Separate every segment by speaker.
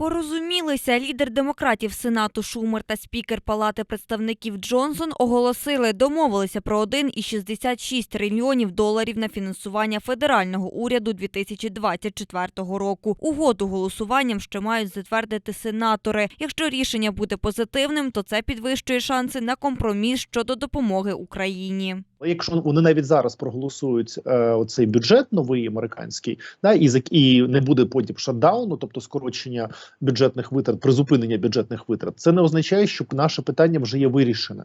Speaker 1: Порозумілися, лідер демократів Сенату Шумер та спікер Палати представників Джонсон оголосили, домовилися про 1,66 трильйонів доларів на фінансування федерального уряду 2024 року. Угоду голосуванням ще мають затвердити сенатори. Якщо рішення буде позитивним, то це підвищує шанси на компроміс щодо допомоги Україні.
Speaker 2: Якщо вони навіть зараз проголосують е, оцей бюджет новий американський, да і і не буде потім шатдауну, тобто скорочення бюджетних витрат, призупинення бюджетних витрат, це не означає, що наше питання вже є вирішене.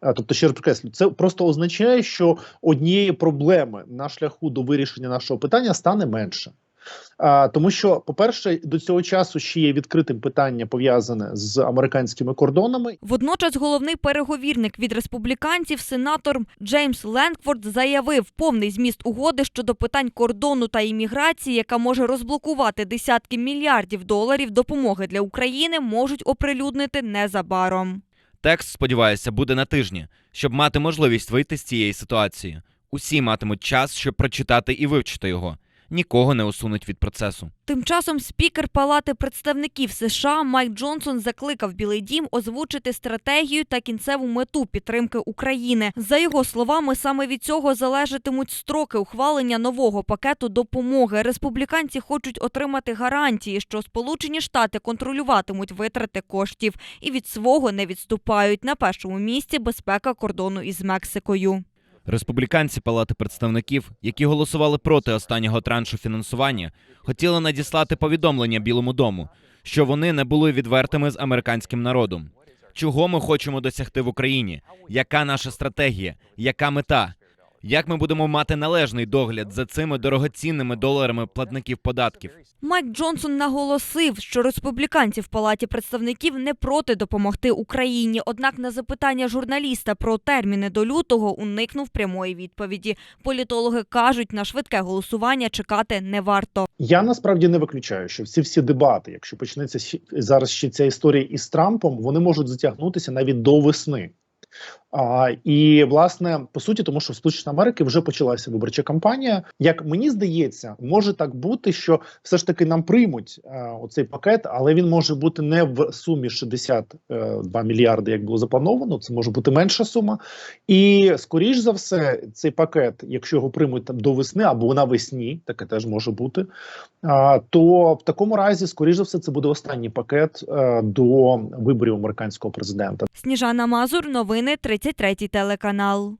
Speaker 2: А, тобто, ще раз підкреслю, це просто означає, що однієї проблеми на шляху до вирішення нашого питання стане менше. А, тому що, по-перше, до цього часу ще є відкритим питання пов'язане з американськими кордонами,
Speaker 1: Водночас головний переговірник від республіканців, сенатор Джеймс Ленкфорд, заявив повний зміст угоди щодо питань кордону та імміграції, яка може розблокувати десятки мільярдів доларів допомоги для України, можуть оприлюднити незабаром.
Speaker 3: Текст, сподіваюся, буде на тижні, щоб мати можливість вийти з цієї ситуації. Усі матимуть час, щоб прочитати і вивчити його. Нікого не усунуть від процесу.
Speaker 1: Тим часом спікер Палати представників США Майк Джонсон закликав Білий Дім озвучити стратегію та кінцеву мету підтримки України. За його словами, саме від цього залежатимуть строки ухвалення нового пакету допомоги. Республіканці хочуть отримати гарантії, що Сполучені Штати контролюватимуть витрати коштів і від свого не відступають. На першому місці безпека кордону із Мексикою.
Speaker 3: Республіканці Палати представників, які голосували проти останнього траншу фінансування, хотіли надіслати повідомлення Білому дому, що вони не були відвертими з американським народом. Чого ми хочемо досягти в Україні? Яка наша стратегія? Яка мета? Як ми будемо мати належний догляд за цими дорогоцінними доларами платників податків?
Speaker 1: Майк Джонсон наголосив, що республіканці в палаті представників не проти допомогти Україні. Однак на запитання журналіста про терміни до лютого уникнув прямої відповіді. Політологи кажуть, на швидке голосування чекати не варто.
Speaker 2: Я насправді не виключаю, що всі всі дебати, якщо почнеться зараз ще ця історія із Трампом, вони можуть затягнутися навіть до весни. А, і власне по суті, тому що в Сполучених Америки вже почалася виборча кампанія. Як мені здається, може так бути, що все ж таки нам приймуть е, оцей пакет, але він може бути не в сумі 62 мільярди, як було заплановано. Це може бути менша сума. І скоріш за все, цей пакет, якщо його приймуть там до весни або навесні, таке теж може бути. А, то в такому разі, скоріш за все, це буде останній пакет е, до виборів американського президента.
Speaker 1: Сніжана Мазур, новини 33 телеканал.